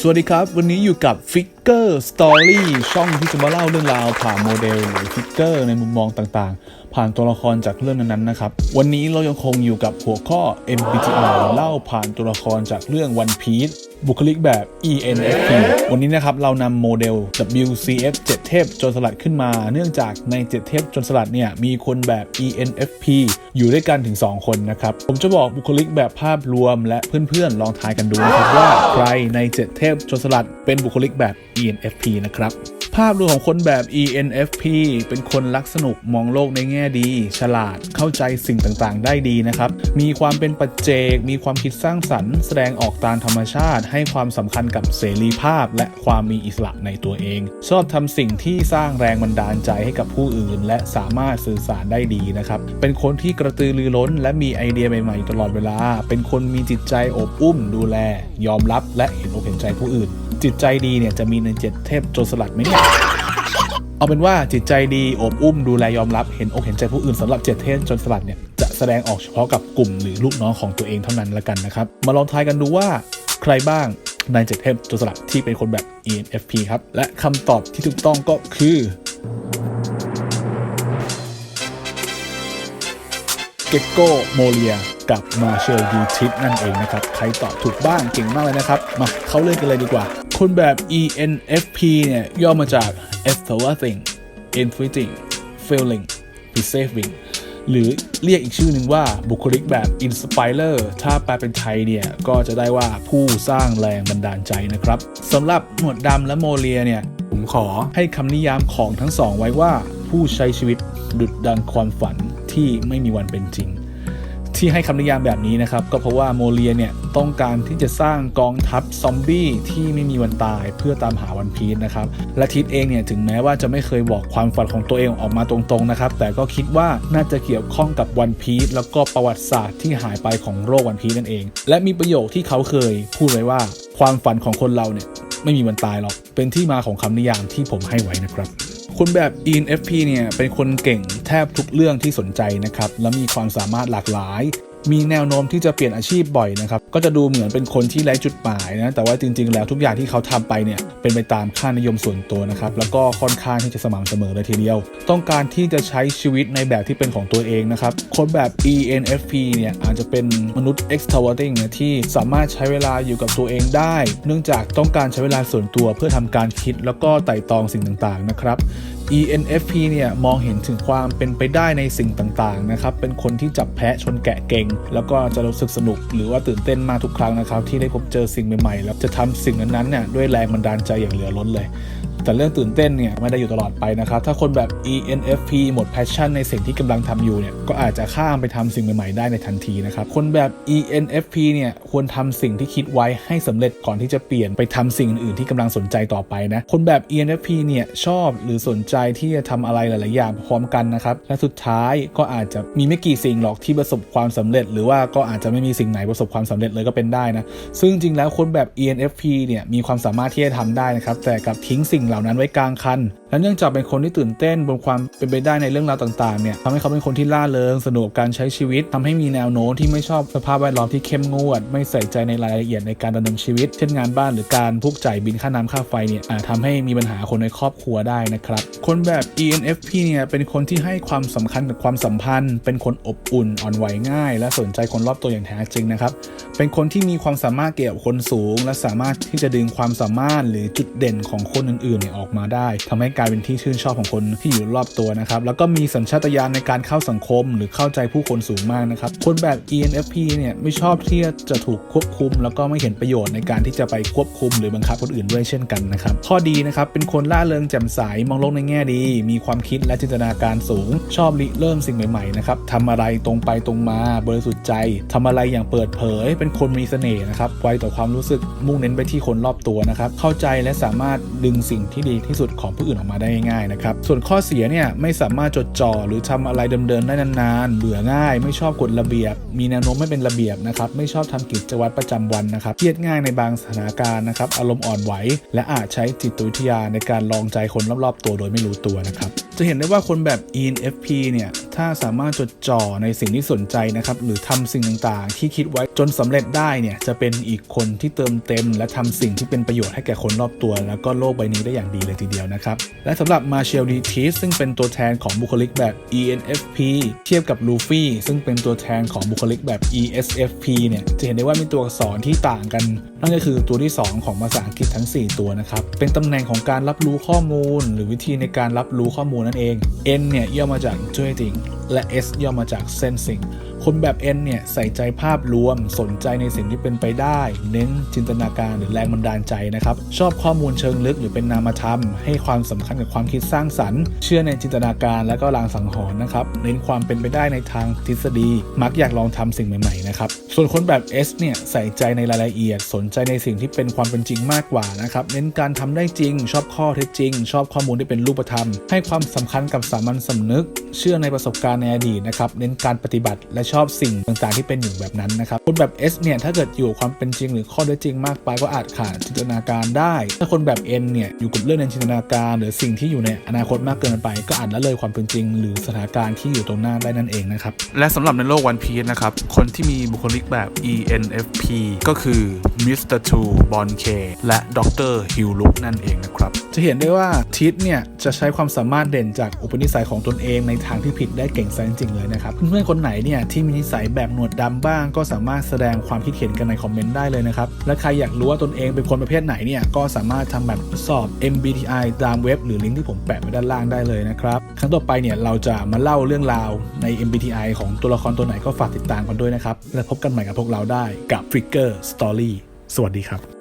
สวัสดีครับ วันนี้อยู่กับฟิก Figure Story ช่องที่จะมาเล่าเรื่องราวผ่านโมเดลหรือฟิกเกอร์ในมุมมองต่างๆ ผ่านตัวละครจากเรื่องนั้นๆนะครับ วันนี้เรายังคงอยู่กับหัวข้อ MBTI เล่าผ่านตัวละครจากเรื่อง One Piece บุคลิกแบบ ENFP วันนี้นะครับเรานำโมเดล WCF 7 เทพจรสลัดขึ้นมา เนื่องจากใน 7 เทพจรสลัดเนี่ยมีคนแบบ ENFP อยู่ด้วยกันถึง 2 คนนะครับ ผมจะบอกบุคลิกแบบภาพรวมและเพื่อนๆ ลองทายกันดูนะครับว่าใครใน 7 เทพจรสลัดเป็นบุคลิกแบบ ENFP นะครับ ภาพรวมของคนแบบ ENFP เป็นคนรักสนุกมองโลกในแง่ดี ฉลาดเข้าใจสิ่งต่างๆ ได้ดีนะครับ มีความเป็นปัจเจก มีความคิดสร้างสรรค์ แสดงออกตามธรรมชาติ ให้ความสำคัญกับเสรีภาพ และความมีอิสระในตัวเอง ชอบทำสิ่งที่สร้างแรงบันดาลใจให้กับผู้อื่น และสามารถสื่อสารได้ดีนะครับ เป็นคนที่กระตือรือร้น และมีไอเดียใหม่ๆ ตลอดเวลา เป็นคนมีจิตใจอบอุ้ม ดูแล ยอมรับ และเห็นอกเห็นใจผู้อื่น จิตใจดีเนี่ยจะมีในเจ็ดเทพโจรสลัดไหมเนี่ยเอาเป็นว่าจิตใจดีโอบอุ้มดูแลยอมรับเห็นอกเห็นใจผู้อื่นสำหรับเจ็ดเทพจนสลัดเนี่ยจะแสดงออกเฉพาะกับกลุ่มหรือลูกน้องของตัวเองเท่านั้นละกันนะครับ มาลองทายกันดูว่าใครบ้างในเจ็ดเทพจนสลัดที่เป็นคนแบบ ENFP ครับ และคำตอบที่ถูกต้องก็คือ เกกโกโมเลียกับมาเชลยูทิปนั่นเองนะครับ ใครตอบถูกบ้างเก่งมากเลยนะครับ มาเข้าเรื่องกันเลยดีกว่า คนแบบ ENFP เนี่ยย่อมาจาก Everything Everything Feeling Perceiving หรือเรียกอีกชื่อหนึ่งว่าบุคลิกแบบ Inspirer ถ้าแปลเป็นไทยเนี่ย ก็จะได้ว่าผู้สร้างแรงบันดาลใจนะครับสำหรับหนวดดำและโมเลียเนี่ย ผมขอให้คำนิยามของทั้งสองไว้ว่า ผู้ใช้ชีวิตดุดดังความฝันที่ไม่มีวันเป็นจริง ที่ให้คำนิยามแบบนี้นะครับ ก็เพราะว่าโมเลียเนี่ยต้องการที่จะสร้างกองทัพซอมบี้ที่ไม่มีวันตายเพื่อตามหาวันพีชนะครับ และทิศเองเนี่ยถึงแม้ว่าจะไม่เคยบอกความฝันของตัวเองออกมาตรงๆนะครับ แต่ก็คิดว่าน่าจะเกี่ยวข้องกับวันพีชแล้วก็ประวัติศาสตร์ที่หายไปของโรควันพีชนั่นเอง และมีประโยคที่เขาเคยพูดไว้ว่า ความฝันของคนเราเนี่ยไม่มีวันตายหรอก เป็นที่มาของคำนิยามที่ผมให้ไว้นะครับ คนแบบ ENFP เนี่ยเป็นคนเก่งแทบทุกเรื่องที่สนใจนะครับ และมีความสามารถหลากหลาย มีแนวโน้มที่จะเปลี่ยนอาชีพบ่อยนะครับ ก็จะดูเหมือนเป็นคนที่ไร้จุดหมายนะ แต่ว่าจริง ๆ แล้วทุกอย่างที่เขาทำไปเนี่ยเป็นไปตามค่านิยมส่วนตัวนะครับ แล้วก็ค่อนข้างที่จะสม่ำเสมอเลยทีเดียว ต้องการที่จะใช้ชีวิตในแบบที่เป็นของตัวเองนะครับ คนแบบ ENFP เนี่ยอาจจะเป็นมนุษย์ extroverting เนี่ยที่สามารถใช้เวลาอยู่กับตัวเองได้ เนื่องจากต้องการใช้เวลาส่วนตัวเพื่อทำการคิดแล้วก็ไต่ตองสิ่งต่างๆนะครับ ENFP เนี่ยมองเห็นถึงความเป็นไปได้ในสิ่งต่างๆนะครับ เป็นคนที่จับแพะชนแกะเก่ง แล้วก็จะรู้สึกสนุก หรือว่าตื่นเต้นมากทุกครั้งนะครับ ที่ได้พบเจอสิ่งใหม่ๆ แล้วจะทำสิ่งนั้นๆเนี่ยด้วยแรงบันดาลใจอย่างเหลือล้นเลย แต่เรื่องตื่นเต้นเนี่ยไม่ได้อยู่ตลอดไปนะครับ ถ้าคนแบบ ENFP หมด passion ในสิ่งที่กำลังทำอยู่เนี่ยก็อาจจะข้ามไปทำสิ่งใหม่ๆได้ในทันทีนะครับคนแบบ ENFP เนี่ยควรทำสิ่งที่คิดไว้ให้สำเร็จก่อนที่จะเปลี่ยนไปทำสิ่งอื่นๆที่กำลังสนใจต่อไปนะคนแบบ ENFP เนี่ยชอบหรือสนใจที่จะทำอะไรหลาย ๆ อย่างพร้อมกันนะครับและสุดท้ายก็อาจจะมีไม่กี่สิ่งหรอกที่ประสบความสำเร็จ หรือว่าก็อาจจะไม่มีสิ่งไหนประสบความสำเร็จเลยก็เป็นได้นะซึ่งจริงแล้วคนแบบ ENFP เนี่ยมีความสามารถที่จะทำได้นะครับแต่กับทิ้งสิ่งเหล่านั้นไว้กลางคัน และเนื่องจากเป็นคนที่ตื่นเต้นบนความเป็นไปได้ในเรื่องราวต่างๆเนี่ยทำให้เขาเป็นคนที่ล่าเริงสนุกการใช้ชีวิตทำให้มีแนวโน้มที่ไม่ชอบสภาพแวดล้อมที่เข้มงวด ไม่ใส่ใจในรายละเอียดในการดำเนินชีวิต เช่นงานบ้านหรือการพวกจ่ายบินค่าน้ำค่าไฟเนี่ยอาจทำให้มีปัญหาคนในครอบครัวได้นะครับคนแบบ ENFP เนี่ยเป็นคนที่ให้ความสำคัญกับความสัมพันธ์ เป็นคนอบอุ่นอ่อนไหวง่าย และสนใจคนรอบตัวอย่างแท้จริงนะครับเป็นคนที่มีความสามารถเกี่ยวกับคนสูง และสามารถที่จะดึงความสามารถหรือจุดเด่นของคนอื่นเนี่ยออกมาได้ทำให้กลายเป็นที่ชื่นชอบของคนที่อยู่รอบตัวนะครับแล้วก็มีสัญชาตญาณในการเข้าสังคม หรือเข้าใจผู้คนสูงมากนะครับคนแบบ ENFP เนี่ยไม่ชอบที่จะถูกควบคุม แล้วก็ไม่เห็นประโยชน์ในการที่จะไปควบคุม หรือบังคับคนอื่นด้วยเช่นกันนะครับข้อดีนะครับเป็นคนล่าเริงแจ่มใสมองโลกในแง่ดี มีความคิดและจินตนาการสูง ชอบริเริ่มสิ่งใหม่ๆนะครับทำอะไรตรงไปตรงมาบริสุทธิ์ใจทำอะไรอย่างเปิดเผย เป็นคนมีเสน่ห์นะครับไวต่อความรู้สึกมุ่งเน้นไปที่คนรอบตัวนะครับเข้าใจและสามารถดึงสิ่งที่ดีที่สุดของผู้อื่นออกมาได้ง่ายๆนะครับ ส่วนข้อเสียเนี่ยไม่สามารถจดจ่อหรือทำอะไรเดิมๆได้นานๆ เบื่อง่าย ไม่ชอบกฎระเบียบ มีแนวโน้มไม่เป็นระเบียบนะครับ ไม่ชอบทำกิจวัตรประจำวันนะครับเครียดง่ายในบางสถานการณ์นะครับ อารมณ์อ่อนไหว และอาจใช้จิตวิทยาในการลองใจคนรอบๆ ตัวโดยไม่รู้ตัวนะครับ จะเห็นได้ว่าคนแบบ ENFP เนี่ย ถ้าสามารถจดจ่อในสิ่งที่สนใจนะครับ หรือทำสิ่งต่างๆ ที่คิดไว้จนสำเร็จได้เนี่ย จะเป็นอีกคนที่เติมเต็ม และทำสิ่งที่เป็นประโยชน์ให้แก่คนรอบตัว แล้วก็โลกใบนี้ได้อย่างดีเลยทีเดียวนะครับ และสำหรับมาเชลดีทีซึ่งเป็นตัวแทนของบุคลิกแบบ ENFP เทียบกับลูฟี่ซึ่งเป็นตัวแทนของบุคลิกแบบ ESFP เนี่ย จะเห็นได้ว่ามีตัวอักษรที่ต่างกัน นั่นก็คือตัวที่ 2 ของภาษาอังกฤษทั้ง 4 ตัวนะครับ เป็นตำแหน่งของการรับรู้ข้อมูล หรือวิธีในการรับรู้ข้อมูลนั่นเอง N เนี่ยย่อมาจาก intuiting และ S ย่อมาจาก sensing คนแบบ N เนี่ยใส่ใจภาพรวม สนใจในสิ่งที่เป็นไปได้ เน้นจินตนาการหรือแรงบันดาลใจนะครับ ชอบข้อมูลเชิงลึกหรือเป็นนามธรรม ให้ความสำคัญกับความคิดสร้างสรรค์ เชื่อในจินตนาการและก็ลางสังหรณ์นะครับ เน้นความเป็นไปได้ในทางทฤษฎี มักอยากลองทำสิ่งใหม่ๆนะครับ ส่วนคนแบบ S เนี่ยใส่ใจในรายละเอียด สนใจในสิ่งที่เป็นความเป็นจริงมากกว่านะครับเน้นการทำได้จริง ชอบข้อเท็จจริง ชอบข้อมูลที่เป็นรูปธรรม ให้ความสำคัญกับสามัญสำนึก เชื่อในประสบการณ์ในอดีตนะครับเน้นการปฏิบัติและชอบสิ่งต่างๆที่เป็นอยู่แบบนั้นนะครับคนแบบ S เนี่ยถ้าเกิดอยู่ความเป็นจริง หรือข้อเท็จจริงมากไปก็อาจขาดจินตนาการได้ ถ้าคนแบบ N เนี่ยอยู่กับเรื่องในจินตนาการ หรือสิ่งที่อยู่ในอนาคตมากเกินไป ก็อาจละเลยความเป็นจริง หรือสถานการณ์ที่อยู่ตรงหน้าได้นั่นเองนะครับและสำหรับในโลกวันพีชนะครับคนที่มีบุคลิกแบบ ENFP ก็คือ Mr. t o Bon K และดร Hugh Luke นั่นเองนะครับ จะเห็นได้ว่าทิศเนี่ย จะใช้ความสามารถเด่นจากอุปนิสัยของตนเองในทางที่ผิดได้เก่งแสนจริงเลยนะครับ เพื่อนๆคนไหนเนี่ย ที่มีนิสัยแบบหนวดดำบ้าง ก็สามารถแสดงความคิดเห็นกันในคอมเมนต์ได้เลยนะครับ และใครอยากรู้ว่าตนเองเป็นคนประเภทไหนเนี่ยก็สามารถทำแบบทดสอบ MBTI ตามเว็บ หรือลิงก์ที่ผมแปะไว้ด้านล่างได้เลยนะครับครั้งต่อไปเนี่ยเราจะมาเล่าเรื่องราวใน MBTI ของตัวละครตัวไหนก็ฝากติดตามกันด้วยนะครับและพบกันใหม่กับพวกเราได้กับ Flickr Story สวัสดีครับ